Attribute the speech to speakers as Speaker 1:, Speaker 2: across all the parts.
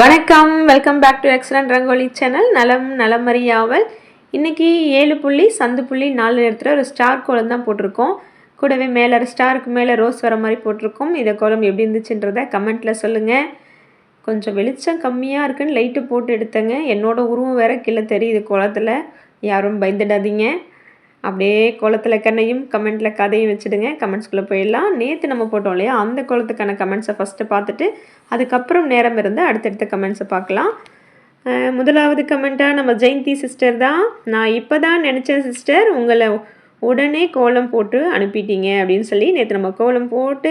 Speaker 1: வணக்கம். Welcome back to excellent rangoli channel நலம் நலமறியாவல். இன்றைக்கி ஏழு புள்ளி சந்து புள்ளி நாலு இடத்துல ஒரு ஸ்டார் கோலம் தான் போட்டிருக்கோம். கூடவே மேலே ஸ்டாருக்கு மேலே ரோஸ் வர மாதிரி போட்டிருக்கோம். இந்த கோலம் எப்படி இருந்துச்சுன்றதை கமெண்ட்டில் சொல்லுங்கள் கொஞ்சம் வெளிச்சம் கம்மியாக இருக்குன்னு லைட்டு போட்டு எடுத்தேங்க. என்னோடய உருவம் வேற கீழே தெரியுது கோலத்தில். யாரும் பயந்துடாதீங்க. அப்படியே கோலத்தில் கண்ணையும் கமெண்ட்டில் கதையும் வச்சுடுங்க. கமெண்ட்ஸ்குள்ளே போயிடலாம். நேற்று நம்ம போட்டோம் இல்லையா? அந்த கோலத்துக்கான கமெண்ட்ஸை ஃபஸ்ட்டு பார்த்துட்டு அதுக்கப்புறம் நேரம் இருந்து அடுத்தடுத்த கமெண்ட்ஸை பார்க்கலாம். முதலாவது கமெண்ட்டாக நம்ம ஜெயந்தி சிஸ்டர் தான். நான் இப்போ தான் நினச்சேன் சிஸ்டர் உங்களை உடனே கோலம் போட்டு அனுப்பிட்டீங்க அப்படின்னு சொல்லி நேற்று நம்ம கோலம் போட்டு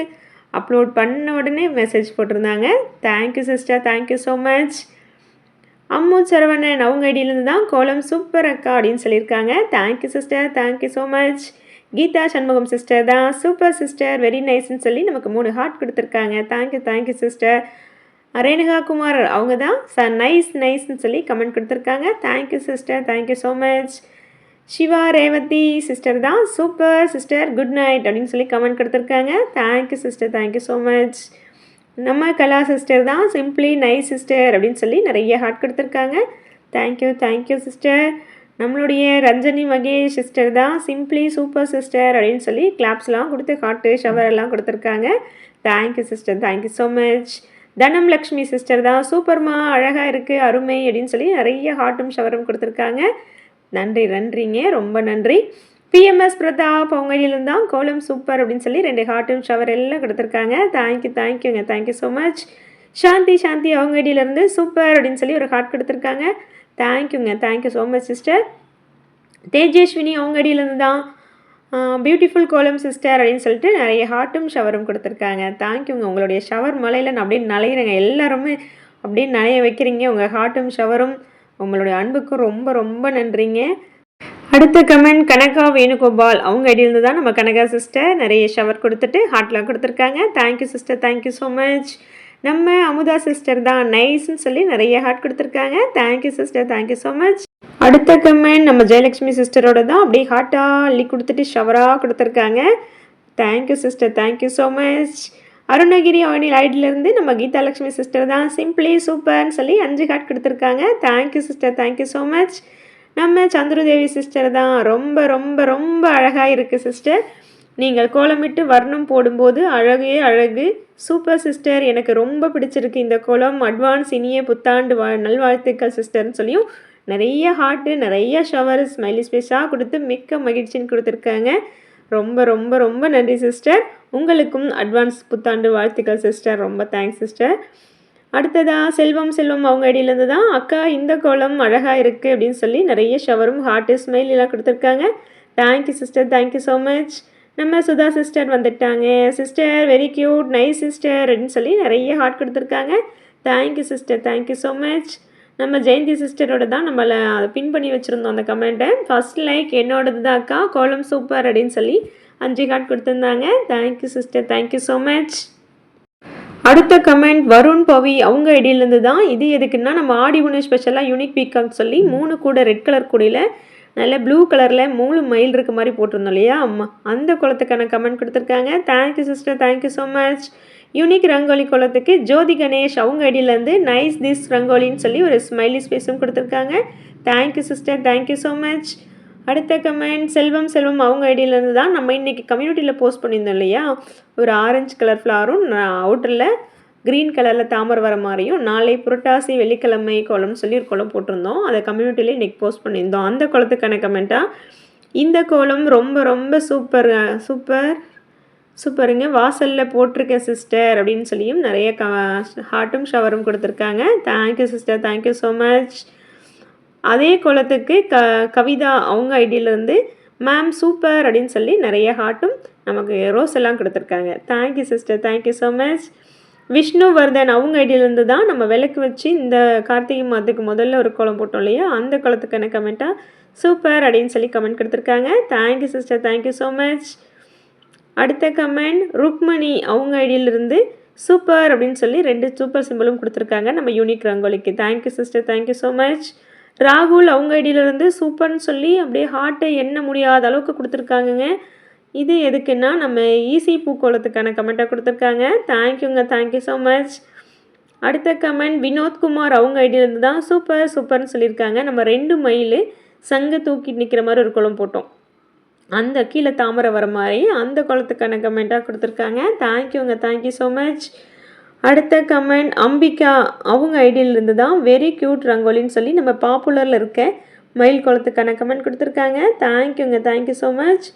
Speaker 1: அப்லோட் பண்ண உடனே மெசேஜ் போட்டிருந்தாங்க. Thank you sister thank you so much Ammu Saravanan அவங்க ஐடியிலேருந்து தான் கோலம் சூப்பர் அக்கா அப்படின்னு சொல்லியிருக்காங்க. Thank you sister thank you so much Geetha Shanmugam sister தான். சூப்பர் சிஸ்டர் வெரி நைஸ்ன்னு சொல்லி நமக்கு மூணு ஹார்ட் கொடுத்துருக்காங்க. Thank you thank you sister Renuka Kumar அவங்க தான் சார் நைஸ் நைஸ்ன்னு சொல்லி கமெண்ட் கொடுத்துருக்காங்க. Thank you sister thank you so much Siva Revathi sister தான். சூப்பர் சிஸ்டர் குட் நைட் அப்படின்னு சொல்லி கமெண்ட் கொடுத்துருக்காங்க. Thank you sister thank you so much நம்ம கலா சிஸ்டர் தான் சிம்ப்ளி நைஸ் சிஸ்டர் அப்படின்னு சொல்லி நிறைய ஹார்ட் கொடுத்துருக்காங்க. Thank you thank you sister நம்மளுடைய ரஞ்சனி மகேஷ் சிஸ்டர் தான் சிம்ப்ளி சூப்பர் சிஸ்டர் அப்படின்னு சொல்லி கிளாப்ஸ்லாம் கொடுத்து ஹாட்டு ஷவர் எல்லாம் கொடுத்துருக்காங்க. Thank you sister thank you so much Dhanam Lakshmi sister தான் சூப்பர்மா அழகாக இருக்குது அருமை அப்படின்னு சொல்லி நிறைய ஹார்ட்டும் ஷவரும் கொடுத்துருக்காங்க. நன்றி நன்றிங்க. ரொம்ப நன்றி. பிஎம்எஸ் பிரதாப் அவங்களிலும் தான் கோலம் சூப்பர் அப்படின்னு சொல்லி ரெண்டு ஹார்ட்டும் ஷவர் எல்லாம் கொடுத்துருக்காங்க. தேங்க்யூ தேங்க்யூங்க thank you so much Shanthi Shanthi அவங்க ஐடியிலேருந்து சூப்பர் அப்படின்னு சொல்லி ஒரு ஹார்ட் கொடுத்துருக்காங்க. தேங்க்யூங்க thank you so much sister Tejaswini அவங்க ஐடியிலேருந்து தான் பியூட்டிஃபுல் கோலம் சிஸ்டர் அப்படின்னு சொல்லிட்டு நிறைய ஹார்ட்டும் ஷவரும் கொடுத்துருக்காங்க. தேங்க்யூங்க உங்களுடைய ஷவர் மலையில் நான் அப்படியே நலையிறேங்க எல்லாருமே அப்படியே நனைய வைக்கிறீங்க. உங்கள் ஹார்ட்டும் ஷவரும் உங்களுடைய அன்புக்கும் ரொம்ப ரொம்ப நன்றிங்க. அடுத்த கமெண்ட் கனகா வேணுகோபால். அவங்க ஐடியிலிருந்து தான் நம்ம கனகா சிஸ்டர் நிறைய ஷவர் கொடுத்துட்டு ஹார்ட்லாம் கொடுத்துருக்காங்க. Thank you sister thank you so much நம்ம அமுதா சிஸ்டர் தான் நைஸ்ன்னு சொல்லி நிறைய ஹார்ட் கொடுத்துருக்காங்க. Thank you sister thank you so much அடுத்த கமெண்ட் நம்ம ஜெயலக்ஷ்மி சிஸ்டரோட தான் அப்படியே ஹார்ட்டாக அள்ளி கொடுத்துட்டு ஷவராக கொடுத்துருக்காங்க. Thank you sister thank you so much Arunagiri அவனில் ஐடியிலேருந்து நம்ம கீதாலட்சுமி சிஸ்டர் தான். சிம்பிளி சூப்பர்னு சொல்லி அஞ்சு ஹார்ட் கொடுத்துருக்காங்க. Thank you sister thank you so much நம்ம சந்திரதேவி சிஸ்டர் தான். ரொம்ப ரொம்ப ரொம்ப அழகாக இருக்குது சிஸ்டர் நீங்கள் கோலமிட்டு வர்ணம் போடும்போது அழகே அழகு. சூப்பர் சிஸ்டர் எனக்கு ரொம்ப பிடிச்சிருக்கு இந்த கோலம். அட்வான்ஸ் இனிய புத்தாண்டு வா நல்வாழ்த்துக்கள் சிஸ்டர்னு சொல்லியும் நிறைய ஹார்ட்டு நிறைய ஷவர் ஸ்மைலி ஸ்பேஸாக கொடுத்து மிக்க மகிழ்ச்சின்னு கொடுத்துருக்காங்க. ரொம்ப ரொம்ப ரொம்ப நன்றி சிஸ்டர் உங்களுக்கும் அட்வான்ஸ் புத்தாண்டு வாழ்த்துக்கள் சிஸ்டர் ரொம்ப தேங்க்ஸ் சிஸ்டர் அடுத்ததா செல்வம் செல்வம் அவங்க ஐடியிலேருந்து தான் அக்கா இந்த கோலம் அழகாக இருக்குது அப்படின்னு சொல்லி நிறைய ஷவரும் ஹார்ட்டு ஸ்மைல் எல்லாம் கொடுத்துருக்காங்க. Thank you sister thank you so much நம்ம சுதா சிஸ்டர் வந்துட்டாங்க. Sister very cute nice sister அப்படின்னு சொல்லி நிறைய ஹார்ட் கொடுத்துருக்காங்க. Thank you sister thank you so much நம்ம ஜெயந்தி சிஸ்டரோட தான் நம்மளை அதை பின் பண்ணி வச்சுருந்தோம் அந்த கமெண்ட்டை ஃபர்ஸ்ட் லைக் என்னோடது தான் அக்கா. கோலம் சூப்பர் அப்படின்னு சொல்லி அஞ்சு ஹார்ட் கொடுத்துருந்தாங்க. Thank you sister thank you so much அடுத்த கமெண்ட் வருண் பவி அவங்க ஐடியிலேருந்து தான் இது எதுக்குன்னா நம்ம ஆடி ஒன்று ஸ்பெஷலாக யூனிக் பீக்காக் சொல்லி மூணு கூட ரெட் கலர் கூடையில் நல்ல ப்ளூ கலரில் மூணு மயில் இருக்க மாதிரி போட்டிருந்தோம் இல்லையா? அம்மா அந்த குளத்துக்கான கமெண்ட் கொடுத்துருக்காங்க. Thank you sister thank you so much unique rangoli குளத்துக்கு ஜோதி கணேஷ் அவங்க ஐடியிலேருந்து நைஸ் திஸ் ரங்கோலின்னு சொல்லி ஒரு ஸ்மைலி ஸ்பேஸும் கொடுத்துருக்காங்க. Thank you sister thank you so much அடுத்த கமெண்ட் செல்வம் செல்வம் அவங்க ஐடியிலேருந்து தான் நம்ம இன்றைக்கி கம்யூனிட்டியில் போஸ்ட் பண்ணியிருந்தோம் இல்லையா? ஒரு ஆரஞ்சு கலர் ஃப்ளாரும் அவுட்டரில் க்ரீன் கலரில் தாமரை வர மாதிரியும் நாளை புரட்டாசி வெள்ளிக்கிழமை கோலம்னு சொல்லி ஒரு கோலம் போட்டிருந்தோம். அதை கம்யூனிட்டியிலே இன்றைக்கி போஸ்ட் பண்ணியிருந்தோம். அந்த கோலத்துக்கான கமெண்ட்டாக இந்த கோலம் ரொம்ப ரொம்ப சூப்பர் சூப்பர் சூப்பருங்க வாசலில் போட்டிருக்கேன் சிஸ்டர் அப்படின்னு சொல்லியும் நிறைய க ஹார்ட்டும் ஷவரும் கொடுத்துருக்காங்க. Thank you sister thank you so much அதே குளத்துக்கு க கவிதா அவங்க ஐடியிலேருந்து மேம் சூப்பர் அப்படின்னு சொல்லி நிறைய ஹார்ட்டும் நமக்கு ரோஸ் எல்லாம் கொடுத்துருக்காங்க. Thank you sister thank you so much Vishnuvardhan அவங்க ஐடியிலேருந்து தான் நம்ம விளக்கு வச்சு இந்த கார்த்திகை மாதத்துக்கு முதல்ல ஒரு கோலம் போட்டோம் இல்லையா? அந்த குளத்துக்கான கமெண்ட்டாக சூப்பர் அப்படின்னு சொல்லி கமெண்ட் கொடுத்துருக்காங்க. Thank you sister thank you so much அடுத்த கமெண்ட் ருக்மணி அவங்க ஐடியிலிருந்து சூப்பர் அப்படின்னு சொல்லி ரெண்டு சூப்பர் சிம்பிளும் கொடுத்துருக்காங்க நம்ம unique ரங்கோலிக்கு. Thank you sister thank you so much ராகுல் அவங்க ஐடியிலேருந்து சூப்பர்னு சொல்லி அப்படியே ஹார்ட்டை எண்ண முடியாத அளவுக்கு கொடுத்துருக்காங்கங்க. இது எதுக்குன்னா நம்ம ஈஸி பூக்கோளத்துக்கான கமெண்ட்டாக கொடுத்துருக்காங்க. தேங்க்யூங்க தேங்க்யூ ஸோ மச் அடுத்த கமெண்ட் வினோத்குமார் அவங்க ஐடியிலேருந்து தான் சூப்பர் சூப்பர்னு சொல்லியிருக்காங்க. நம்ம ரெண்டு மைல் சங்க தூக்கிட்டு நிற்கிற மாதிரி ஒரு குளம் போட்டோம். அந்த கீழே தாமரை வர மாதிரி அந்த குளத்துக்கான கமெண்ட்டாக கொடுத்துருக்காங்க. தேங்க்யூங்க தேங்க்யூ ஸோ மச் அடுத்த கமெண்ட் அம்பிகா அவங்க ஐடியிலேருந்து தான் வெரி க்யூட் ரங்கோலின்னு சொல்லி நம்ம பாப்புலரில் இருக்க மயில் குளத்துக்கான கமெண்ட் கொடுத்துருக்காங்க. தேங்க்யூங்க தேங்க்யூ ஸோ மச்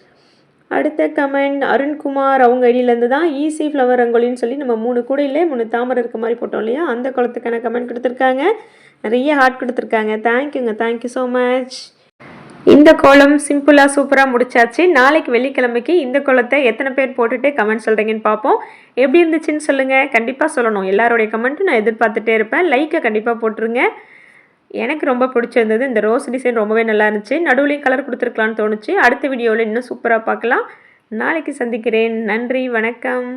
Speaker 1: அடுத்த கமெண்ட் அருண்குமார் அவங்க ஐடியிலேருந்து தான் ஈஸி ஃப்ளவர் ரங்கோலின்னு சொல்லி நம்ம மூணு கூடையிலே மூணு தாமரை இருக்க மாதிரி போட்டோம் இல்லையா? அந்த குளத்துக்கான கமெண்ட் கொடுத்துருக்காங்க. நிறைய ஹார்ட் கொடுத்துருக்காங்க. தேங்க்யூங்க தேங்க்யூ ஸோ மச் இந்த கோலம் சிம்பிளாக சூப்பராக முடிச்சாச்சு. நாளைக்கு வெள்ளிக்கிழமைக்கு இந்த கோலத்தை எத்தனை பேர் போட்டுட்டு கமெண்ட் சொல்கிறீங்கன்னு பார்ப்போம். எப்படி இருந்துச்சுன்னு சொல்லுங்கள் கண்டிப்பாக சொல்லணும். எல்லாருடைய கமெண்ட்டும் நான் எதிர்பார்த்துட்டே இருப்பேன். லைக்கை கண்டிப்பாக போட்டுருங்க. எனக்கு ரொம்ப பிடிச்சிருந்தது. இந்த ரோஸ் டிசைன் ரொம்பவே நல்லா இருந்துச்சு. நடுவுலையும் கலர் கொடுத்துருக்கலான்னு தோணுச்சு. அடுத்த வீடியோவில் இன்னும் சூப்பராக பார்க்கலாம். நாளைக்கு சந்திக்கிறேன். நன்றி. வணக்கம்.